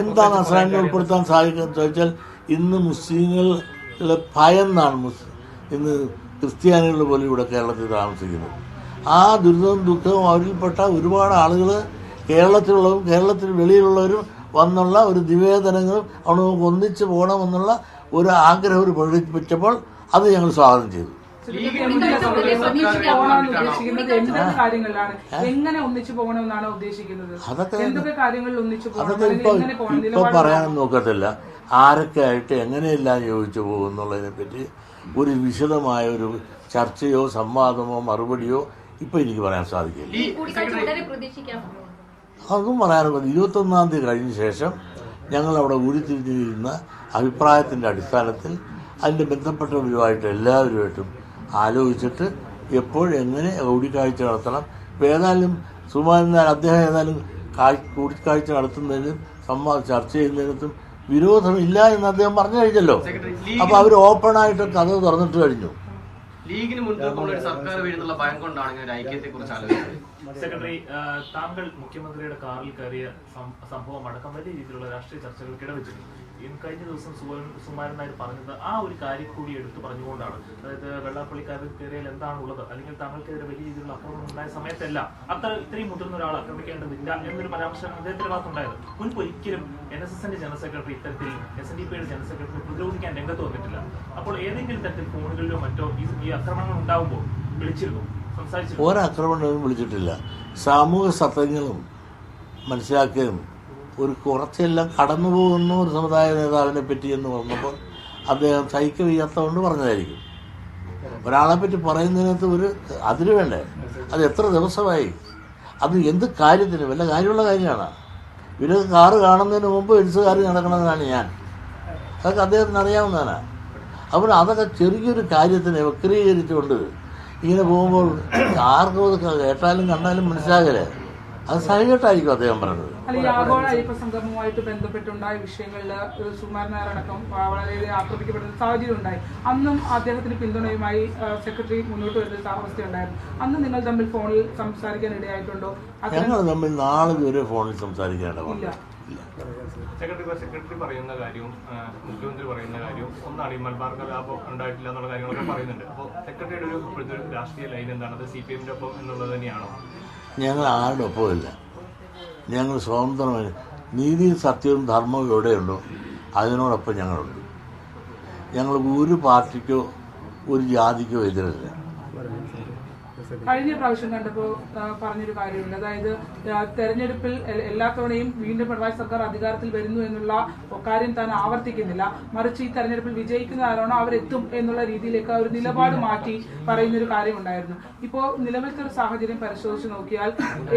എന്താണ് അസ്രാണികൾ ഉൾപ്പെടുത്താൻ സാധിക്കുന്നത് ചോദിച്ചാൽ ഇന്ന് മുസ്ലിങ്ങളെ ഭയന്നാണ് മുസ് ഇന്ന് ക്രിസ്ത്യാനികൾ പോലും ഇവിടെ കേരളത്തിൽ താമസിക്കുന്നത്. ആ ദുരിതവും ദുഃഖവും അവരിൽപ്പെട്ട ഒരുപാട് ആളുകൾ കേരളത്തിലുള്ളവരും കേരളത്തിന് വെളിയിലുള്ളവരും വന്നുള്ള ഒരു നിവേദനങ്ങളും അവിടെ നമുക്ക് ഒന്നിച്ച് പോകണമെന്നുള്ള ഒരു ആഗ്രഹം ഒരു പ്രകടിപ്പിച്ചപ്പോൾ അത് ഞങ്ങൾ സ്വാഗതം ചെയ്തു. കാര്യങ്ങളിലാണ്? എങ്ങനെ ഒന്നിച്ചു പോകണമെന്നാണ് ഉദ്ദേശിക്കുന്നത്? അതൊക്കെ എന്തൊക്കെ കാര്യങ്ങളിൽ ഒന്നിച്ചു പോകണം? അതൊക്കെ അല്ലെങ്കിൽ ഇപ്പൊ പറയാൻ നോക്കത്തില്ല. ആരൊക്കെ ആയിട്ട് എങ്ങനെയെല്ലാം യോജിച്ചു പോകും എന്നുള്ളതിനെ പറ്റി ഒരു വിശദമായ ഒരു ചർച്ചയോ സംവാദമോ മറുപടിയോ ഇപ്പൊ എനിക്ക് പറയാൻ സാധിക്കില്ല. അതും പറയാനുള്ളത് ഇരുപത്തൊന്നാം തീയതി കഴിഞ്ഞ ശേഷം ഞങ്ങൾ അവിടെ ഉരുത്തിരിഞ്ഞിരുന്ന അഭിപ്രായത്തിന്റെ അടിസ്ഥാനത്തിൽ അതിന്റെ ബന്ധപ്പെട്ടവരുമായിട്ട് എല്ലാവരുമായിട്ടും ആലോചിച്ചിട്ട് എപ്പോഴെങ്ങനെ കൂടിക്കാഴ്ച നടത്തണം? ഇപ്പം ഏതായാലും സുമാരനാൽ അദ്ദേഹം ഏതായാലും കൂടിക്കാഴ്ച നടത്തുന്നതിനും സംവാദം ചർച്ച ചെയ്യുന്നതിനകത്തും വിരോധമില്ല എന്ന് അദ്ദേഹം പറഞ്ഞു കഴിഞ്ഞല്ലോ. അപ്പൊ അപ്പോൾ അവർ ഓപ്പണായിട്ട് കഥ തുറന്നിട്ട് കഴിഞ്ഞു. ലീഗിന് മുൻതൂക്കമുള്ള ഒരു സർക്കാർ വീഴുന്നുള്ള ഭയം കൊണ്ടാണ് ഇങ്ങനെ ഒരു ഐക്യത്തെ കുറിച്ച് ആലോചിച്ചത് സെക്രട്ടറി താങ്കൾ മുഖ്യമന്ത്രിയുടെ കാറിൽ കയറിയ സംഭവം അടക്കം വലിയ രീതിയിലുള്ള രാഷ്ട്രീയ ചർച്ചകൾക്ക് ഇന്ന് കഴിഞ്ഞ ദിവസം സുമാരൻ നായർ പറഞ്ഞത് ആ ഒരു കാര്യം കൂടി എടുത്തു പറഞ്ഞുകൊണ്ടാണ്. അതായത് വെള്ളാപ്പള്ളിക്കാരിൽ എന്താണുള്ളത്? അല്ലെങ്കിൽ താങ്കൾക്കെതിരെ വലിയ രീതിയിലുള്ള ആക്രമണം ഉണ്ടായ സമയത്തല്ല അത്ര ഇത്രയും മുതിർന്ന ഒരാൾ ആക്രമിക്കേണ്ടതില്ല എന്നൊരു പരാമർശം അദ്ദേഹത്തിന്റെ ഭാഗത്തുണ്ടായത്. മുൻപ് ഒരിക്കലും എൻ എസ് എസിന്റെ ജനറൽ സെക്രട്ടറി ഇത്തരത്തിൽ എസ് എൻ ഡി പിയുടെ ജനറൽ സെക്രട്ടറി പ്രതിരോധിക്കാൻ രംഗത്ത് വന്നിട്ടില്ല. അപ്പോൾ ഏതെങ്കിലും തരത്തിൽ ഫോണുകളിലോ മറ്റോ ഈ ആക്രമണങ്ങൾ ഉണ്ടാകുമ്പോൾ വിളിച്ചിരുന്നു ഒരാക്രമണവും വിളിച്ചിട്ടില്ല. സാമൂഹ്യ സത്യങ്ങളും മനസ്സിലാക്കുകയും ഒരു കുറച്ചെല്ലാം കടന്നു പോകുന്ന ഒരു സമുദായ നേതാവിനെ പറ്റി എന്ന് പറഞ്ഞപ്പോൾ അദ്ദേഹം സഹിക്ക വയ്യാത്തതുകൊണ്ട് പറഞ്ഞതായിരിക്കും. ഒരാളെ പറ്റി പറയുന്നതിനകത്ത് ഒരു അതിന് വേണ്ടേ? അത് എത്ര ദിവസമായി? അത് എന്ത് കാര്യത്തിന്? വല്ല കാര്യമുള്ള കാര്യമാണ്. ഇവർ കാറ് കാണുന്നതിന് മുമ്പ് എഴുത്തുകാർ നടക്കണമെന്നാണ് ഞാൻ. അതൊക്കെ അദ്ദേഹത്തിന് അറിയാവുന്നതാണ്. അപ്പോൾ അതൊക്കെ ചെറിയൊരു കാര്യത്തിനെ വക്രീകരിച്ചുകൊണ്ട് ഇങ്ങനെ പോകുമ്പോൾ ആർക്കും അത് കേട്ടാലും കണ്ടാലും മനസ്സിലാകലേ അത് സഹികെട്ടായിരിക്കും അദ്ദേഹം പറഞ്ഞത്. അല്ല ഈ ആഗോള അയ്യപ്പ സംഗമവുമായിട്ട് ബന്ധപ്പെട്ടുണ്ടായ വിഷയങ്ങളിൽ സുമാരൻ നായർ അടക്കം വളരെയധികം ആക്രമിക്കപ്പെടുന്ന സാഹചര്യം ഉണ്ടായി അന്നും അദ്ദേഹത്തിന് പിന്തുണയുമായി സെക്രട്ടറി മുന്നോട്ട് വരുന്ന ഒരു അവസ്ഥയുണ്ടായിരുന്നു അന്ന് നിങ്ങൾ തമ്മിൽ ഫോണിൽ സംസാരിക്കാൻ ഇടയായിട്ടുണ്ടോ? ഞങ്ങൾ തമ്മിൽ നാളെ ഇതുവരെ ഫോണിൽ. ഇല്ല. സെക്രട്ടറി സെക്രട്ടറി പറയുന്ന കാര്യവും മുഖ്യമന്ത്രി പറയുന്ന കാര്യവും ഒന്നാണ് ഈ മലബാർ കലാപം ഉണ്ടായിട്ടില്ല എന്നുള്ള കാര്യങ്ങളൊക്കെ പറയുന്നുണ്ട്. അപ്പോൾ സെക്രട്ടറിയുടെ ഒരു രാഷ്ട്രീയ ലൈൻ എന്താണ്? അത് സി പി എമ്മിന്റെ ഒപ്പം എന്നുള്ളത് തന്നെയാണോ? ഞങ്ങൾ ആരുടെ ഒപ്പമില്ല ഞങ്ങൾ സ്വതന്ത്രമായി നീതിയും സത്യവും ധർമ്മവും എവിടെയുണ്ടോ അതിനോടൊപ്പം ഞങ്ങളുണ്ട്. ഞങ്ങൾ ഒരു പാർട്ടിക്കോ ഒരു ജാതിക്കോ എതിരല്ല. കഴിഞ്ഞ പ്രാവശ്യം കണ്ടപ്പോൾ പറഞ്ഞൊരു കാര്യമുണ്ട്. അതായത് തെരഞ്ഞെടുപ്പിൽ എല്ലാ തവണയും വീണ്ടും പിണറായി സർക്കാർ അധികാരത്തിൽ വരുന്നു എന്നുള്ള കാര്യം താൻ ആവർത്തിക്കുന്നില്ല. മറിച്ച് ഈ തെരഞ്ഞെടുപ്പിൽ വിജയിക്കുന്ന ആരാണോ അവരെത്തും എന്നുള്ള രീതിയിലേക്ക് ആ ഒരു നിലപാട് മാറ്റി പറയുന്ന ഒരു കാര്യമുണ്ടായിരുന്നു. ഇപ്പോ നിലവിലത്തെ ഒരു സാഹചര്യം പരിശോധിച്ച് നോക്കിയാൽ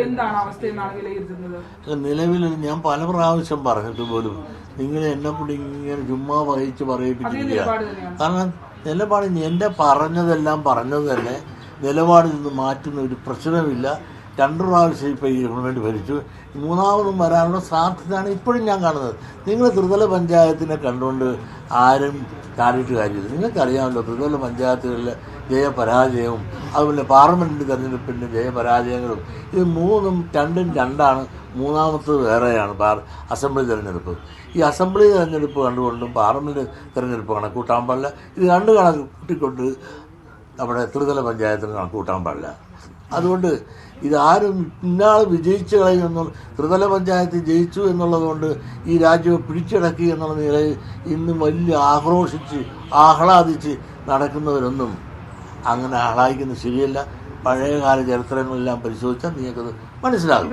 എന്താണ് അവസ്ഥ എന്നാണ് വിലയിരുത്തുന്നത്? നിലവിൽ ഞാൻ പല പ്രാവശ്യം പറഞ്ഞിട്ട് പോലും നിങ്ങൾ എന്നെ കൂടി ഇങ്ങനെ ചുമ്മാ വഹിച്ച് തന്നെയാണ്. കാരണം നിലപാട് എന്റെ പറഞ്ഞതെല്ലാം പറഞ്ഞത് തന്നെ നിലപാടിൽ നിന്ന് മാറ്റുന്ന ഒരു പ്രശ്നമില്ല. രണ്ടു പ്രാവശ്യം ഇപ്പോൾ ഈ ഗവൺമെന്റ് ഭരിച്ചു. മൂന്നാമതും വരാനുള്ള സാധ്യതയാണ് ഇപ്പോഴും ഞാൻ കാണുന്നത്. നിങ്ങൾ ത്രിതല പഞ്ചായത്തിനെ കണ്ടുകൊണ്ട് ആരും കാര്യമായിട്ട് കാര്യമില്ല. നിങ്ങൾക്കറിയാമല്ലോ ത്രിതല പഞ്ചായത്തുകളിലെ ജയപരാജയവും അതുപോലെ പാർലമെന്റ് തെരഞ്ഞെടുപ്പിന്റെ ജയപരാജയങ്ങളും ഇത് മൂന്നും രണ്ടും രണ്ടാണ്. മൂന്നാമത്തത് വേറെയാണ് പാർ അസംബ്ലി തെരഞ്ഞെടുപ്പ്. ഈ അസംബ്ലി തെരഞ്ഞെടുപ്പ് കണ്ടുകൊണ്ടും പാർലമെന്റ് തെരഞ്ഞെടുപ്പ് കണക്കൂട്ടാൻ പാടില്ല. ഇത് രണ്ട് കണക്കൂട്ടിക്കൊണ്ട് നമ്മുടെ ത്രിതല പഞ്ചായത്തിന് കണക്കൂട്ടാൻ പാടില്ല. അതുകൊണ്ട് ഇതാരും ഇന്നാൾ വിജയിച്ചു കളയുമെന്നുള്ള ത്രിതല പഞ്ചായത്ത് ജയിച്ചു എന്നുള്ളതുകൊണ്ട് ഈ രാജ്യം പിടിച്ചടക്കി എന്നുള്ള നിലയിൽ ഇന്ന് വലിയ ആക്രോശിച്ച് ആഹ്ലാദിച്ച് നടക്കുന്നവരൊന്നും അങ്ങനെ ആഹ്ലാദിക്കുന്നത് ശരിയല്ല. പഴയകാല ചരിത്രങ്ങളെല്ലാം പരിശോധിച്ചാൽ നിങ്ങൾക്കത് മനസ്സിലാകും.